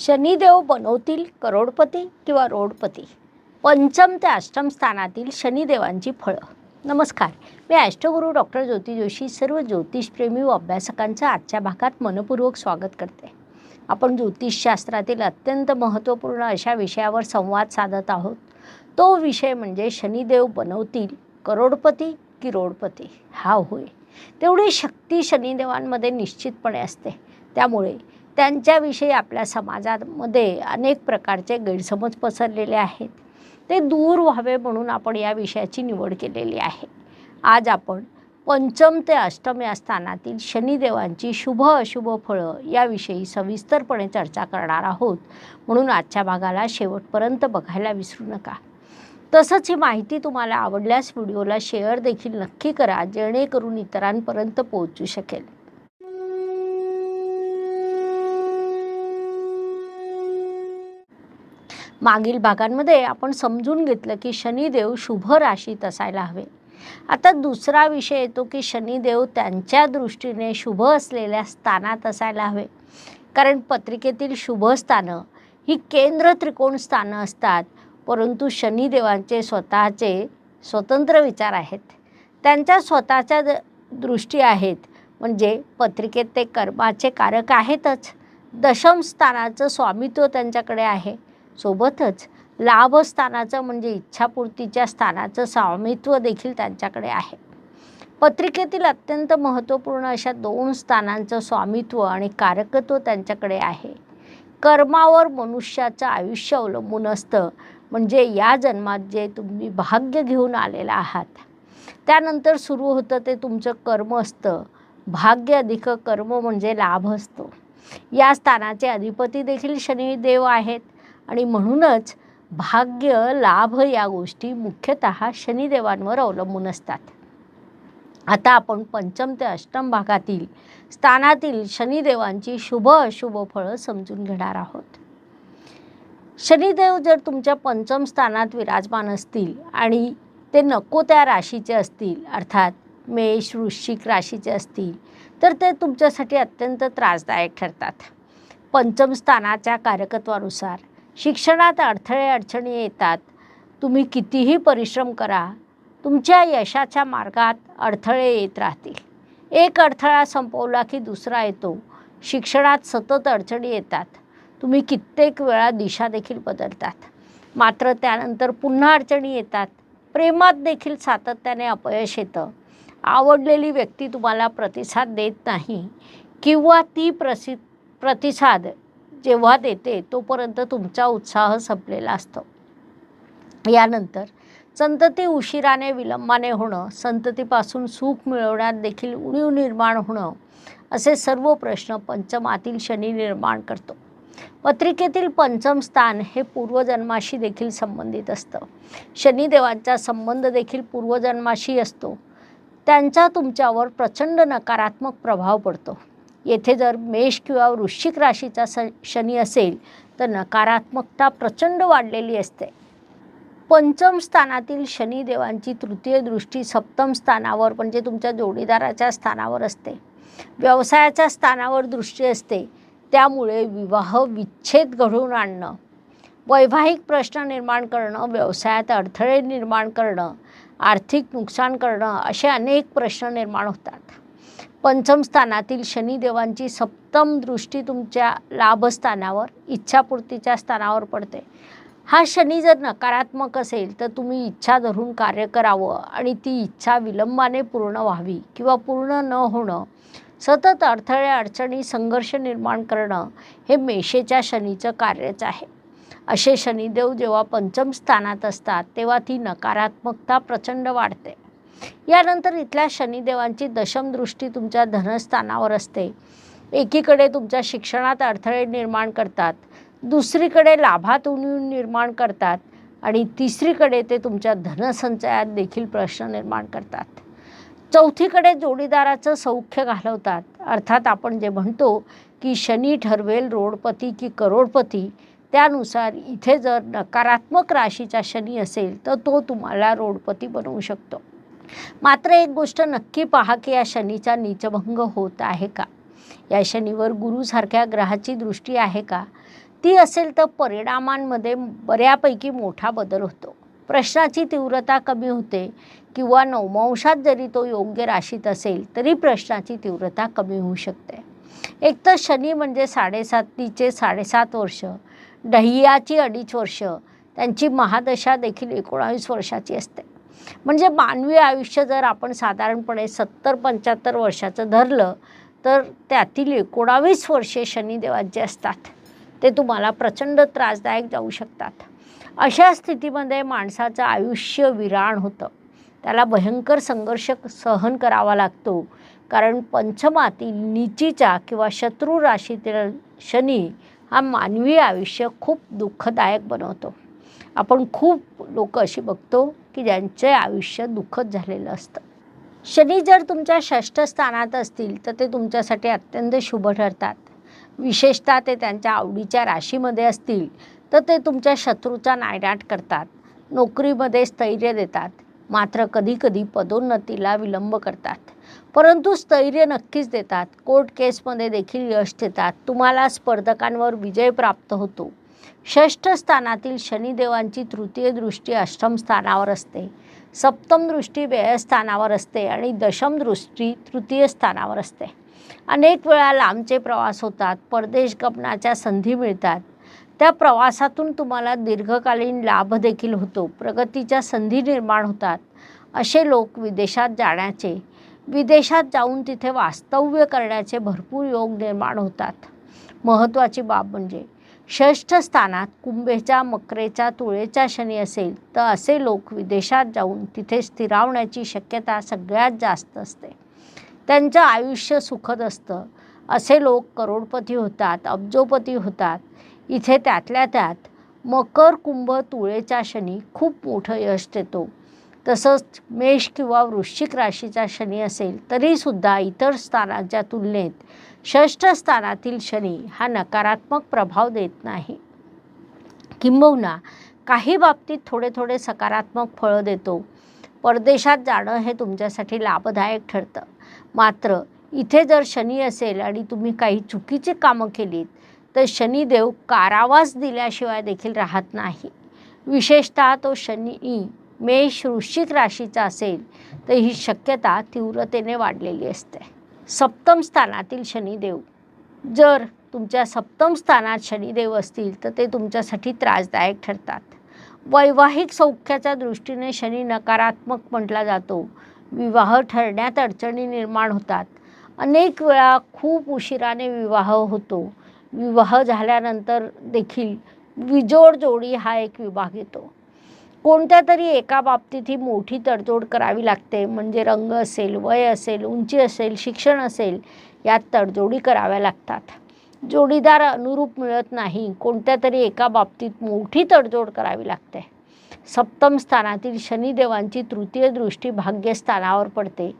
शनिदेव बनवतील करोडपती किंवा रोडपती. पंचम ते अष्टम स्थानातील शनिदेवांची फळं. नमस्कार. मी अष्टगुरू डॉक्टर ज्योती जोशी सर्व ज्योतिषप्रेमी व अभ्यासकांचं आजच्या भागात मनपूर्वक स्वागत करते. आपण ज्योतिषशास्त्रातील अत्यंत महत्त्वपूर्ण अशा विषयावर संवाद साधत आहोत. तो विषय म्हणजे शनिदेव बनवतील करोडपती की रोडपती? हा होय. तेवढी शक्ती शनिदेवांमध्ये निश्चितपणे असते. त्यामुळे त्यांच्याविषयी आपल्या समाजामध्ये अनेक प्रकारचे गैरसमज पसरलेले आहेत. ते दूर व्हावे म्हणून आपण या विषयाची निवड केलेली आहे. आज आपण पंचम ते अष्टम या स्थानातील शनिदेवांची शुभ अशुभ फळं याविषयी सविस्तरपणे चर्चा करणार आहोत. म्हणून आजच्या भागाला शेवटपर्यंत बघायला विसरू नका. तसंच ही माहिती तुम्हाला आवडल्यास व्हिडिओला शेअर देखील नक्की करा जेणेकरून इतरांपर्यंत पोहोचू शकेल. मागील भागांमध्ये आपण समजून घेतलं की शनिदेव शुभ राशीत असायला हवे. आता दुसरा विषय येतो की शनिदेव त्यांच्या दृष्टीने शुभ असलेल्या स्थानात असायला हवे. कारण पत्रिकेतील शुभ स्थानं ही केंद्र त्रिकोण स्थानं असतात परंतु शनिदेवांचे स्वतःचे स्वतंत्र विचार आहेत. त्यांच्या स्वतःच्या द- दृष्टी आहेत म्हणजे पत्रिकेत ते कर्माचे कारक आहेतच. दशम स्थानाचं स्वामित्व त्यांच्याकडे आहे. सोबतच लाभस्थानाचं म्हणजे इच्छापूर्तीच्या स्थानाचं स्वामित्व देखील त्यांच्याकडे आहे. पत्रिकेतील अत्यंत महत्त्वपूर्ण अशा दोन स्थानांचं स्वामित्व आणि कारकत्व त्यांच्याकडे आहे. कर्मावर मनुष्याचं आयुष्य अवलंबून असतं. म्हणजे या जन्मात जे तुम्ही भाग्य घेऊन आलेला आहात त्यानंतर सुरू होतं ते तुमचं कर्म असतं. भाग्य अधिक कर्म म्हणजे लाभ असतो. या स्थानाचे अधिपती देखील शनिदेव आहेत. आणि म्हणूनच भाग्य लाभ या गोष्टी मुख्यतः शनिदेवांवर अवलंबून असतात. आता आपण पंचम ते अष्टम भागातील स्थानातील शनिदेवांची शुभ अशुभ फळं समजून घेणार आहोत. शनिदेव जर तुमच्या पंचम स्थानात विराजमान असतील आणि ते नको त्या राशीचे असतील अर्थात मेष वृश्चिक राशीचे असतील तर ते तुमच्यासाठी अत्यंत त्रासदायक ठरतात. पंचम स्थानाच्या कारकत्वानुसार शिक्षणात अडथळे अडचणी येतात. तुम्ही कितीही परिश्रम करा तुमच्या यशाच्या मार्गात अडथळे येत राहतील. एक अडथळा संपवला की दुसरा येतो. शिक्षणात सतत अडचणी येतात. तुम्ही कित्येक वेळा दिशा देखील बदलतात. मात्र त्यानंतर पुन्हा अडचणी येतात. प्रेमात देखील सातत्याने अपयश येतं. आवडलेली व्यक्ती तुम्हाला प्रतिसाद देत नाही किंवा ती प्रसि प्रतिसाद जेव्हा देते तोपर्यंत तुमचा उत्साह संपलेला असतो. यानंतर संतती उशिराने विलंबाने होणं संततीपासून सुख मिळवण्यात देखील उणीव निर्माण होणं असे सर्व प्रश्न पंचमातील शनी निर्माण करतो. पत्रिकेतील पंचम स्थान हे पूर्वजन्माशी देखील संबंधित असतं. शनिदेवांचा संबंध देखील पूर्वजन्माशी असतो. त्यांचा तुमच्यावर प्रचंड नकारात्मक प्रभाव पडतो. येथे जर मेष किंवा वृश्चिक राशीचा स शनी असेल तर नकारात्मकता प्रचंड वाढलेली असते. पंचम स्थानातील शनिदेवांची तृतीय दृष्टी सप्तम स्थानावर म्हणजे तुमच्या जोडीदाराच्या स्थानावर असते. व्यवसायाच्या स्थानावर दृष्टी असते. त्यामुळे विवाह विच्छेद घडवून आणणं वैवाहिक प्रश्न निर्माण करणं व्यवसायात अडथळे निर्माण करणं आर्थिक नुकसान करणं असे अनेक प्रश्न निर्माण होतात. पंचम स्थानातील शनिदेवांची सप्तम दृष्टी तुमच्या लाभस्थानावर इच्छापूर्तीच्या स्थानावर पडते. हा शनी जर नकारात्मक असेल तर तुम्ही इच्छा धरून कार्य करावं आणि ती इच्छा विलंबाने पूर्ण व्हावी किंवा पूर्ण न होणं सतत अडथळे अडचणी संघर्ष निर्माण करणं हे मेषेच्या शनीचं कार्यच आहे. असे शनिदेव जेव्हा पंचम स्थानात असतात तेव्हा ती नकारात्मकता प्रचंड वाढते. यानंतर इथल्या शनिदेवांची दशमदृष्टी तुमच्या धनस्थानावर असते. एकीकडे तुमच्या शिक्षणात अडथळे निर्माण करतात दुसरीकडे लाभात उणीव निर्माण करतात आणि तिसरीकडे ते तुमच्या धनसंचयात देखील प्रश्न निर्माण करतात. चौथीकडे जोडीदाराचं सौख्य घालवतात. अर्थात आपण जे म्हणतो की शनी ठरवेल रोडपती की करोडपती त्यानुसार इथे जर नकारात्मक राशीचा शनी असेल तर तो तुम्हाला रोडपती बनवू शकतो. मात्र एक गोष्ट नक्की पहा की या शनीचा नीचभंग होत आहे का? या शनीवर गुरुसारख्या ग्रहाची दृष्टी आहे का? ती असेल तर परिणामांमध्ये बऱ्यापैकी मोठा बदल होतो. प्रश्नाची तीव्रता कमी होते किंवा नवमांशात जरी तो योग्य राशीत असेल तरी प्रश्नाची तीव्रता कमी होऊ शकते. एक तर शनी म्हणजे साडेसातीचे साडेसात वर्ष डहियाची अडीच वर्ष त्यांची महादशा देखील एकोणावीस वर्षाची असते. म्हणजे मानवी आयुष्य जर आपण साधारणपणे सत्तर पंच्याहत्तर वर्षाचं धरलं तर त्यातील एकोणावीस वर्षे शनिदेवांचे असतात. ते तुम्हाला प्रचंड त्रासदायक जाऊ शकतात. अशा स्थितीमध्ये माणसाचं आयुष्य विराण होतं. त्याला भयंकर संघर्ष सहन करावा लागतो. कारण पंचमातील नीचीचा किंवा शत्रू राशीतील शनी हा मानवी आयुष्य खूप दुःखदायक बनवतो. आपण खूप लोक अशी बघतो की ज्यांचे आयुष्य दुःखद झालेलं असतं. शनी जर तुमच्या षष्ठ स्थानात असतील तर ते तुमच्यासाठी अत्यंत शुभ ठरतात. विशेषतः ते त्यांच्या आवडीच्या राशीमध्ये असतील तर ते तुमच्या शत्रूचा नायनाट करतात. नोकरीमध्ये स्थैर्य देतात. मात्र कधीकधी पदोन्नतीला विलंब करतात. परंतु स्थैर्य नक्कीच देतात. कोर्ट केसमध्ये देखील यश देतात. तुम्हाला स्पर्धकांवर विजय प्राप्त होतो. षष्ठ स्थानातील शनिदेवांची तृतीय दृष्टी अष्टम स्थानावर असते. सप्तम दृष्टी व्ययस्थानावर असते आणि दशम दृष्टी तृतीय स्थानावर असते. अनेक वेळा लांबचे प्रवास होतात परदेश गमनाच्या संधी मिळतात. त्या प्रवासातून तुम्हाला दीर्घकालीन लाभ देखील होतो प्रगतीच्या संधी निर्माण होतात. असे लोक विदेशात जाण्याचे विदेशात जाऊन तिथे वास्तव्य करण्याचे भरपूर योग निर्माण होतात. महत्त्वाची बाब म्हणजे षष्ठ स्थानात कुंभेच्या मकरेचा तुळेचा शनी असेल तर असे लोक विदेशात जाऊन तिथे स्थिरावण्याची शक्यता सगळ्यात जास्त असते. त्यांचं आयुष्य सुखद असतं. असे लोक करोडपती होतात अब्जोपती होतात. इथे त्यातल्या त्यात मकर कुंभ तुळेच्या शनी खूप मोठं यश देतो. तसंच मेष किंवा वृश्चिक राशीचा शनी असेल तरीसुद्धा इतर स्थानाच्या तुलनेत षष्ठ स्थानातील शनी हा नकारात्मक प्रभाव देत नाही. किंबहुना काही बाबतीत थोडे थोडे सकारात्मक फळं देतो. परदेशात जाणं हे तुमच्यासाठी लाभदायक ठरतं. मात्र इथे जर शनी असेल आणि तुम्ही काही चुकीची कामं केलीत तर शनिदेव कारावास दिल्याशिवाय देखील राहत नाही. विशेषतः तो शनी मेष वृश्चिक राशीचा असेल तर ही शक्यता तीव्रतेने वाढलेली असते. सप्तम स्थानातील शनिदेव. जर तुमच्या सप्तम स्थानात शनिदेव असतील तर ते तुमच्यासाठी त्रासदायक ठरतात. वैवाहिक सौख्याच्या दृष्टीने शनी नकारात्मक म्हटला जातो. विवाह ठरण्यात अडचणी निर्माण होतात. अनेक वेळा खूप उशिराने विवाह होतो. विवाह झाल्यानंतर देखील विजोड जोडी हा एक विभाग येतो. कोणत्या तरी एका बाबतीत ही मोठी तडजोड करावी लागते? म्हणजे रंग असेल वय असेल उंची असेल शिक्षण असेल यात तडजोडी कराव्या लागतात. जोडीदार अनुरूप मिळत नाही. कोणत्या तरी एका बाबतीत मोठी तडजोड करावी लागते. सप्तम स्थानातील शनिदेवांची तृतीय दृष्टी भाग्यस्थानावर पडते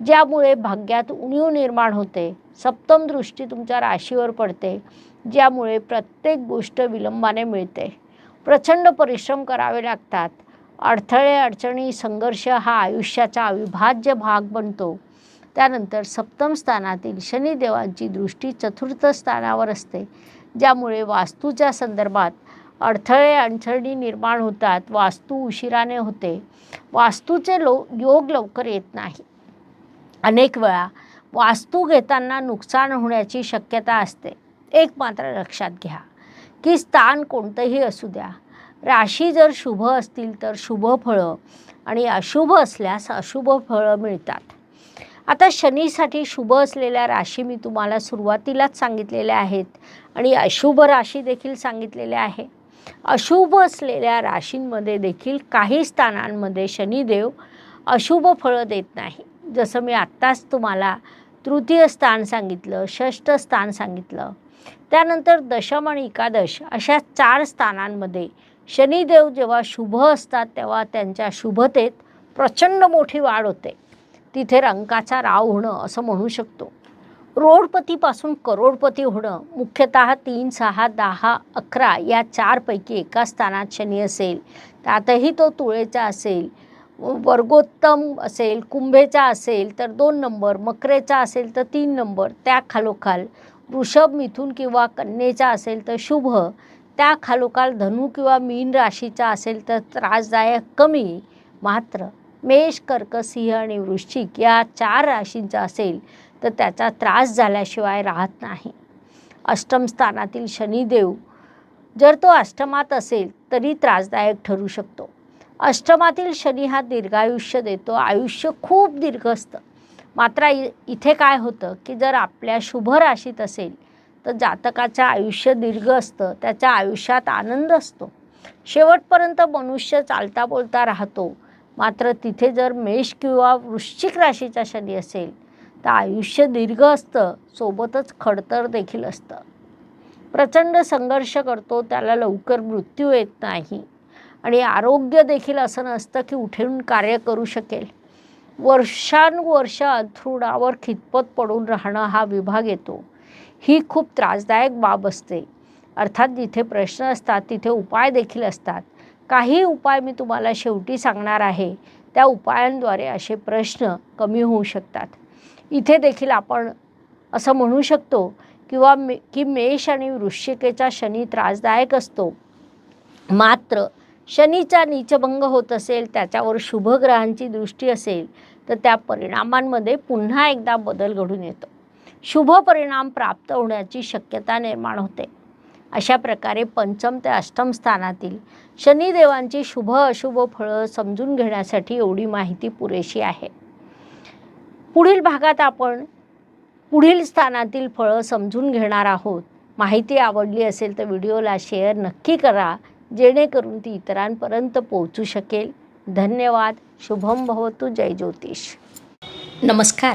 ज्यामुळे भाग्यात उणीव निर्माण होते. सप्तम दृष्टी तुमच्या राशीवर पडते ज्यामुळे प्रत्येक गोष्ट विलंबाने मिळते. प्रचंड परिश्रम करावे लागतात. अडथळे अडचणी संघर्ष हा आयुष्याचा अविभाज्य भाग बनतो. त्यानंतर सप्तम स्थानातील शनिदेवांची दृष्टी चतुर्थ स्थानावर असते ज्यामुळे वास्तूच्या संदर्भात अडथळे अडचणी निर्माण होतात वास्तू उशिराने होते. वास्तूचे लो योग लवकर येत नाही. अनेक वेळा वास्तू घेताना नुकसान होण्याची शक्यता असते. एक मात्र लक्षात घ्या की स्थान कोणतंही असू द्या. राशी जर शुभ असतील तर शुभ फळं आणि अशुभ असल्यास अशुभ फळं मिळतात. आता शनीसाठी शुभ असलेल्या राशी मी तुम्हाला सुरुवातीलाच सांगितलेल्या आहेत आणि अशुभ राशी देखील सांगितलेल्या आहे. अशुभ असलेल्या राशींमध्ये देखील काही स्थानांमध्ये शनिदेव अशुभ फळं देत नाही. जसं मी आत्ताच तुम्हाला तृतीय स्थान सांगितलं षष्ठ स्थान सांगितलं. त्यानंतर दशम आणि एकादश अशा चार स्थानांमध्ये शनिदेव जेव्हा शुभ असतात तेव्हा त्यांच्या शुभतेत प्रचंड मोठी वाढ होते. तिथे रंकाचा राव होणं असं म्हणू शकतो. रोडपतीपासून करोडपती होणं मुख्यतः तीन सहा दहा अकरा या चारपैकी एका स्थानात शनी असेल. त्यातही तो तुळेचा असेल वर्गोत्तम असेल कुंभेचा असेल तर दोन नंबर मकरेचा असेल तर तीन नंबर त्या खालोखाल वृषभ मिथून किंवा कन्येचा असेल तर शुभ त्या खालोखाल धनु किंवा मीन राशीचा असेल तर त्रासदायक कमी मात्र मेष कर्क सिंह आणि वृश्चिक या चार राशींचा असेल तर त्याचा त्रास झाल्याशिवाय राहत नाही. अष्टम स्थानातील शनिदेव जर तो अष्टमात असेल तरी त्रासदायक ठरू शकतो. अष्टमातील शनी हा दीर्घायुष्य देतो. आयुष्य खूप दीर्घ असतं. मात्र इ इथे काय होतं की जर आपल्या शुभ राशीत असेल तर जातकाचं आयुष्य दीर्घ असतं त्याच्या आयुष्यात आनंद असतो. शेवटपर्यंत मनुष्य चालता बोलता राहतो. मात्र तिथे जर मेष किंवा वृश्चिक राशीचा शनी असेल तर आयुष्य दीर्घ असतं सोबतच खडतर देखील असतं. प्रचंड संघर्ष करतो त्याला लवकर मृत्यू येत नाही. आणि आरोग्य देखील असं नसतं की उठून कार्य करू शकेल. वर्षानुवर्ष अंथरुणावर खितपत पडून राहणं हा विभाग येतो. ही खूप त्रासदायक बाब असते. अर्थात जिथे प्रश्न असतात तिथे उपाय देखील असतात. काही उपाय मी तुम्हाला शेवटी सांगणार आहे. त्या उपायांद्वारे असे प्रश्न कमी होऊ शकतात. इथे देखील आपण असं म्हणू शकतो किंवा मे की मेष आणि वृश्चिकेचा शनी त्रासदायक असतो. मात्र शनीचा नीचभंग होत असेल त्याच्यावर शुभग्रहांची दृष्टी असेल तर त्या परिणामांमध्ये पुन्हा एकदा बदल घडून येतो. शुभ परिणाम प्राप्त होण्याची शक्यता निर्माण होते. अशा प्रकारे पंचम ते अष्टम स्थानातील शनिदेवांची शुभ अशुभ फळं समजून घेण्यासाठी एवढी माहिती पुरेशी आहे. पुढील भागात आपण पुढील स्थानातील फळं समजून घेणार आहोत. माहिती आवडली असेल तर व्हिडिओला शेअर नक्की करा जेणेकरून ती इतरांपर्यंत पोहोचू शकेल. धन्यवाद. शुभम भवतु. जय ज्योतिष. नमस्कार.